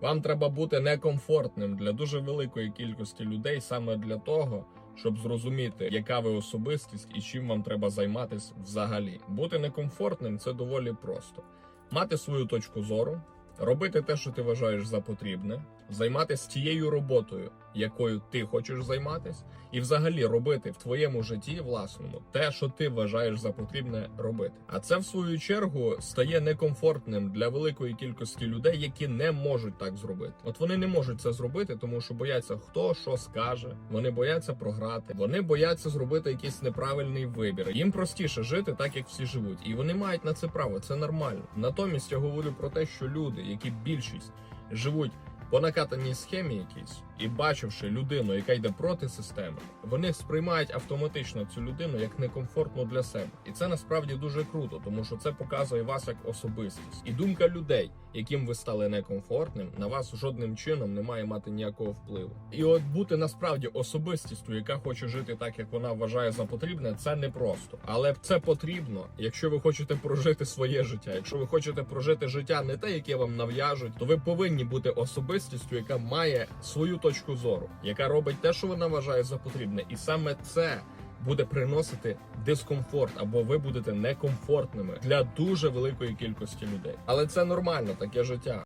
Вам треба бути некомфортним для дуже великої кількості людей саме для того, щоб зрозуміти, яка ви особистість і чим вам треба займатися взагалі. Бути некомфортним це доволі просто. Мати свою точку зору, робити те, що ти вважаєш за потрібне, займатися тією роботою, якою ти хочеш займатися, і взагалі робити в твоєму житті власному те, що ти вважаєш за потрібне робити. А це в свою чергу стає некомфортним для великої кількості людей, які не можуть так зробити. От вони не можуть це зробити, тому що бояться, хто що скаже. Вони бояться програти, вони бояться зробити якийсь неправильний вибір. Їм простіше жити так, як всі живуть, і вони мають на це право. Це нормально. Натомість я говорю про те, що люди, які більшість живуть по накатаній схемі якійсь, і бачивши людину, яка йде проти системи, вони сприймають автоматично цю людину як некомфортну для себе. І це насправді дуже круто, тому що це показує вас як особистість. І думка людей, яким ви стали некомфортним, на вас жодним чином не має мати ніякого впливу. І от бути насправді особистістю, яка хоче жити так, як вона вважає за потрібне, це непросто. Але це потрібно, якщо ви хочете прожити своє життя. Якщо ви хочете прожити життя не те, яке вам нав'яжуть, то ви повинні бути особистістю, яка має свою точку зору, яка робить те, що вона вважає за потрібне, і саме це. Буде приносити дискомфорт, або ви будете некомфортними для дуже великої кількості людей. Але це нормально, таке життя.